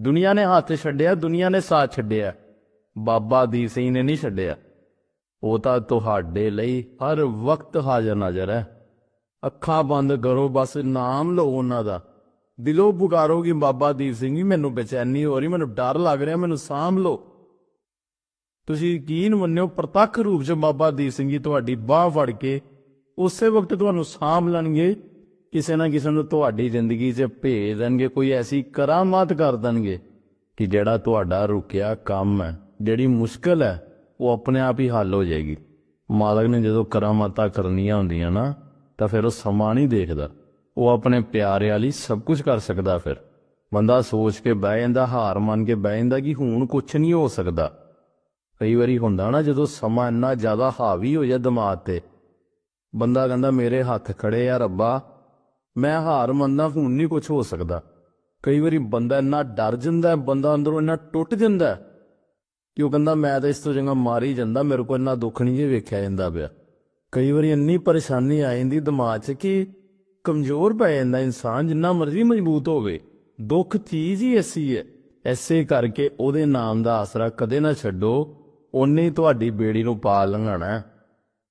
ਦੁਨੀਆ ਨੇ ਹੱਥ ਛੱਡਿਆ, ਦੁਨੀਆ ਨੇ ਸਾਥ ਛੱਡਿਆ। ਬਾਬਾ ਦੀਪ ਸਿੰਘ ਨੇ ਨਹੀਂ ਛੱਡਿਆ। ਉਹ ਤਾਂ ਤੁਹਾਡੇ ਲਈ ਹਰ ਵਕਤ ਹਾਜ਼ਰ ਨਜ਼ਰ ਹੈ। ਅੱਖਾਂ ਬੰਦ ਕਰੋ, ਬਸ ਨਾਮ ਲਓ ਉਹਨਾਂ ਦਾ। ਦਿਲੋਂ ਪੁਕਾਰੋ ਕਿ ਬਾਬਾ ਦੀਪ ਸਿੰਘ ਜੀ ਮੈਨੂੰ ਬੇਚੈਨੀ ਹੋ ਰਹੀ, ਮੈਨੂੰ ਡਰ ਲੱਗ ਰਿਹਾ, ਮੈਨੂੰ ਸਾਂਭ ਲਓ। ਤੁਸੀਂ ਯਕੀਨ ਮੰਨਿਓ, ਪ੍ਰਤੱਖ ਰੂਪ 'ਚ ਬਾਬਾ ਦੀਪ ਸਿੰਘ ਜੀ ਤੁਹਾਡੀ ਬਾਹ ਫੜ ਕੇ ਉਸੇ ਵਕਤ ਤੁਹਾਨੂੰ ਸਾਂਭ ਲੈਣਗੇ। ਕਿਸੇ ਨਾ ਕਿਸੇ ਨੂੰ ਤੁਹਾਡੀ ਜ਼ਿੰਦਗੀ 'ਚ ਭੇਜ ਦੇਣਗੇ, ਕੋਈ ਐਸੀ ਕਰਾਮਾਤ ਕਰ ਦੇਣਗੇ ਕਿ ਜਿਹੜਾ ਤੁਹਾਡਾ ਰੁਕਿਆ ਕੰਮ ਹੈ, ਜਿਹੜੀ ਮੁਸ਼ਕਲ ਹੈ, ਉਹ ਆਪਣੇ ਆਪ ਹੀ ਹੱਲ ਹੋ ਜਾਏਗੀ। ਮਾਲਕ ਨੇ ਜਦੋਂ ਕਰਾਮਾਤਾਂ ਕਰਨੀਆਂ ਹੁੰਦੀਆਂ ਨਾ, ਤਾਂ ਫਿਰ ਉਹ ਸਮਾਂ ਨਹੀਂ ਦੇਖਦਾ। ਉਹ ਆਪਣੇ ਪਿਆਰੇ ਵਾਲੀ ਸਭ ਕੁਝ ਕਰ ਸਕਦਾ ਫਿਰ। ਬੰਦਾ ਸੋਚ ਕੇ ਬਹਿ ਜਾਂਦਾ, ਹਾਰ ਮੰਨ ਕੇ ਬਹਿ ਜਾਂਦਾ ਕਿ ਹੁਣ ਕੁਝ ਨਹੀਂ ਹੋ ਸਕਦਾ। ਕਈ ਵਾਰੀ ਹੁੰਦਾ ਨਾ, ਜਦੋਂ ਸਮਾਂ ਇੰਨਾ ਜ਼ਿਆਦਾ ਹਾਵੀ ਹੋ ਜਾ ਦਿਮਾਗ ਤੇ, ਬੰਦਾ ਕਹਿੰਦਾ, ਮੇਰੇ ਹੱਥ ਖੜੇ ਆ ਰੱਬਾ ਮੈਂ ਹਾਰ ਮੰਨਦਾ ਹੁਣ ਨਹੀਂ ਕੁਝ ਹੋ ਸਕਦਾ। ਕਈ ਵਾਰੀ ਬੰਦਾ ਇੰਨਾ ਡਰ ਜਾਂਦਾ, ਬੰਦਾ ਅੰਦਰੋਂ ਇੰਨਾ ਟੁੱਟ ਜਾਂਦਾ ਕਿ ਉਹ ਕਹਿੰਦਾ, ਮੈਂ ਤਾਂ ਇਸ ਤੋਂ ਚੰਗਾ ਮਾਰ ਹੀ ਜਾਂਦਾ, ਮੇਰੇ ਕੋਲ ਇੰਨਾ ਦੁੱਖ ਨਹੀਂ ਜੇ ਵੇਖਿਆ ਜਾਂਦਾ ਪਿਆ। ਕਈ ਵਾਰੀ ਇੰਨੀ ਪਰੇਸ਼ਾਨੀ ਆ ਜਾਂਦੀ ਦਿਮਾਗ 'ਚ ਕਿ ਕਮਜ਼ੋਰ ਪੈ ਜਾਂਦਾ ਇਨਸਾਨ, ਜਿੰਨਾ ਮਰਜ਼ੀ ਮਜ਼ਬੂਤ ਹੋਵੇ। ਦੁੱਖ ਚੀਜ਼ ਹੀ ਐਸੀ ਹੈ। ਐਸੇ ਕਰਕੇ ਉਹਦੇ ਨਾਮ ਦਾ ਆਸਰਾ ਕਦੇ ਨਾ ਛੱਡੋ। ਉਹਨੇ ਤੁਹਾਡੀ ਬੇੜੀ ਨੂੰ ਪਾ ਲੰਘਾਣਾ।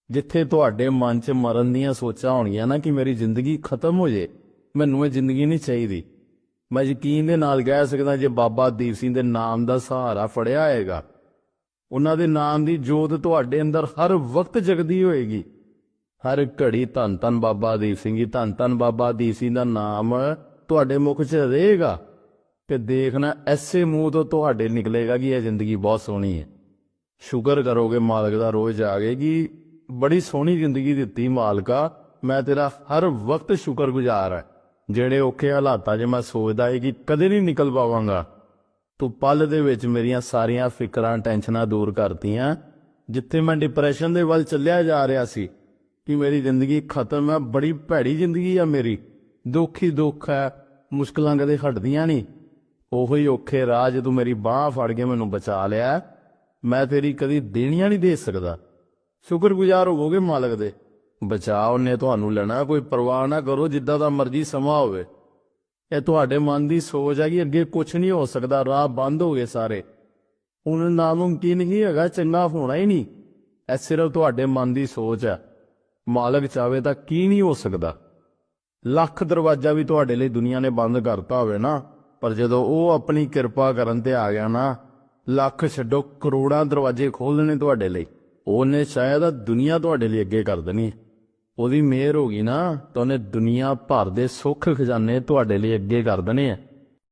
ਜਿੱਥੇ ਤੁਹਾਡੇ ਮਨ 'ਚ ਮਰਨ ਦੀਆਂ ਸੋਚਾਂ ਹੋਣਗੀਆਂ ਨਾ ਕਿ ਮੇਰੀ ਜ਼ਿੰਦਗੀ ਖਤਮ ਹੋ ਜੇ, ਮੈਨੂੰ ਇਹ ਜ਼ਿੰਦਗੀ ਨਹੀਂ ਚਾਹੀਦੀ। ਮੈਂ ਯਕੀਨ ਦੇ ਨਾਲ ਕਹਿ ਸਕਦਾ ਜੇ ਬਾਬਾ ਦੀਪ ਸਿੰਘ ਦੇ ਨਾਮ ਦਾ ਸਹਾਰਾ ਫੜਿਆ ਹੋਏਗਾ। ਉਹਨਾਂ ਦੇ ਨਾਮ ਦੀ ਜੋਤ ਤੁਹਾਡੇ ਅੰਦਰ ਹਰ ਵਕਤ ਜਗਦੀ ਹੋਏਗੀ। ਹਰ ਘੜੀ ਧੰਨ ਧੰਨ ਬਾਬਾ ਦੀਪ ਸਿੰਘ ਜੀ, ਧੰਨ ਧੰਨ ਬਾਬਾ ਦੀਪ ਸਿੰਘ ਦਾ ਨਾਮ ਤੁਹਾਡੇ ਮੁਖ 'ਚ ਰਹੇਗਾ ਤੇ ਦੇਖਣਾ ਐਸੇ ਮੂੰਹ ਤੋਂ ਤੁਹਾਡੇ ਨਿਕਲੇਗਾ ਕਿ ਇਹ ਜ਼ਿੰਦਗੀ ਬਹੁਤ ਸੋਹਣੀ ਹੈ। ਸ਼ੁਕਰ ਕਰੋਗੇ ਮਾਲਕ ਦਾ ਰੋਜ਼ ਜਾਗੇ ਕਿ ਬੜੀ ਸੋਹਣੀ ਜ਼ਿੰਦਗੀ ਦਿੱਤੀ ਮਾਲਕਾ, ਮੈਂ ਤੇਰਾ ਹਰ ਵਕਤ ਸ਼ੁਕਰਗੁਜ਼ਾਰ ਹਾਂ। ਜਿਹੜੇ ਔਖੇ ਹਾਲਾਤਾਂ 'ਚ ਮੈਂ ਸੋਚਦਾ ਏ ਕਿ ਕਦੇ ਨਹੀਂ ਨਿਕਲ ਪਾਵਾਂਗਾ। ਤੂੰ ਪਲ ਦੇ ਵਿੱਚ ਮੇਰੀਆਂ ਸਾਰੀਆਂ ਫਿਕਰਾਂ, ਟੈਨਸ਼ਨਾਂ ਦੂਰ ਕਰਤੀਆਂ, ਜਿੱਥੇ ਮੈਂ ਡਿਪਰੈਸ਼ਨ ਦੇ ਵੱਲ ਚੱਲਿਆ ਜਾ ਰਿਹਾ ਸੀ, ਕਿ ਮੇਰੀ ਜ਼ਿੰਦਗੀ ਖਤਮ ਹੈ, ਬੜੀ ਭੈੜੀ ਜ਼ਿੰਦਗੀ ਆ ਮੇਰੀ। ਦੁੱਖ ਹੀ ਦੁੱਖ ਹੈ, ਮੁਸ਼ਕਲਾਂ ਕਦੇ ਹਟਦੀਆਂ ਨਹੀਂ। ਉਹੋ ਹੀ ਔਖੇ ਰਾਹ ਜੇ ਤੂੰ ਮੇਰੀ ਬਾਹ ਫੜ ਕੇ ਮੈਨੂੰ ਬਚਾ ਲਿਆ। ਮੈਂ ਤੇਰੀ ਕਦੀ ਦੇਣੀਆਂ ਨਹੀਂ ਦੇ ਸਕਦਾ। ਸ਼ੁਕਰਗੁਜ਼ਾਰ ਹੋਵੋਗੇ ਮਾਲਕ ਦੇ। ਬਚਾ ਉਹਨੇ ਤੁਹਾਨੂੰ ਲੈਣਾ, ਕੋਈ ਪਰਵਾਹ ਨਾ ਕਰੋ, ਜਿੱਦਾਂ ਦਾ ਮਰਜ਼ੀ ਸਮਾਂ ਹੋਵੇ। ਇਹ ਤੁਹਾਡੇ ਮਨ ਦੀ ਸੋਚ ਹੈ ਕਿ ਅੱਗੇ ਕੁਝ ਨਹੀਂ ਹੋ ਸਕਦਾ, ਰਾਹ ਬੰਦ ਹੋ ਗਏ ਸਾਰੇ। ਹੁਣ ਨਾਮੁਮਕਿਨ ਹੀ ਹੈਗਾ, ਚੰਗਾ ਹੋਣਾ ਹੀ ਨਹੀਂ। ਇਹ ਸਿਰਫ ਤੁਹਾਡੇ ਮਨ ਦੀ ਸੋਚ ਹੈ। ਮਾਲਕ ਚਾਵੇ ਤਾਂ ਕੀ ਨਹੀਂ ਹੋ ਸਕਦਾ। ਲੱਖ ਦਰਵਾਜ਼ਾ ਵੀ ਤੁਹਾਡੇ ਲਈ ਦੁਨੀਆ ਨੇ ਬੰਦ ਕਰਤਾ ਹੋਵੇ ਨਾ, ਪਰ ਜਦੋਂ ਉਹ ਆਪਣੀ ਕਿਰਪਾ ਕਰਨ ਤੇ ਆ ਗਿਆ ਨਾ, ਲੱਖ ਛੱਡੋ, ਕਰੋੜਾਂ ਦਰਵਾਜ਼ੇ ਖੋਲਣੇ ਤੁਹਾਡੇ ਲਈ। ਉਹਨੇ ਸ਼ਾਇਦ ਦੁਨੀਆ ਤੁਹਾਡੇ ਲਈ ਅੱਗੇ ਕਰ ਦੇਣੀ। ਉਹਦੀ ਮਿਹਰ ਹੋ ਗਈ ਨਾ ਤਾਂ ਉਹਨੇ ਦੁਨੀਆ ਭਰ ਦੇ ਸੁੱਖ ਖਜ਼ਾਨੇ ਤੁਹਾਡੇ ਲਈ ਅੱਗੇ ਕਰ ਦੇਣੇ ਆ।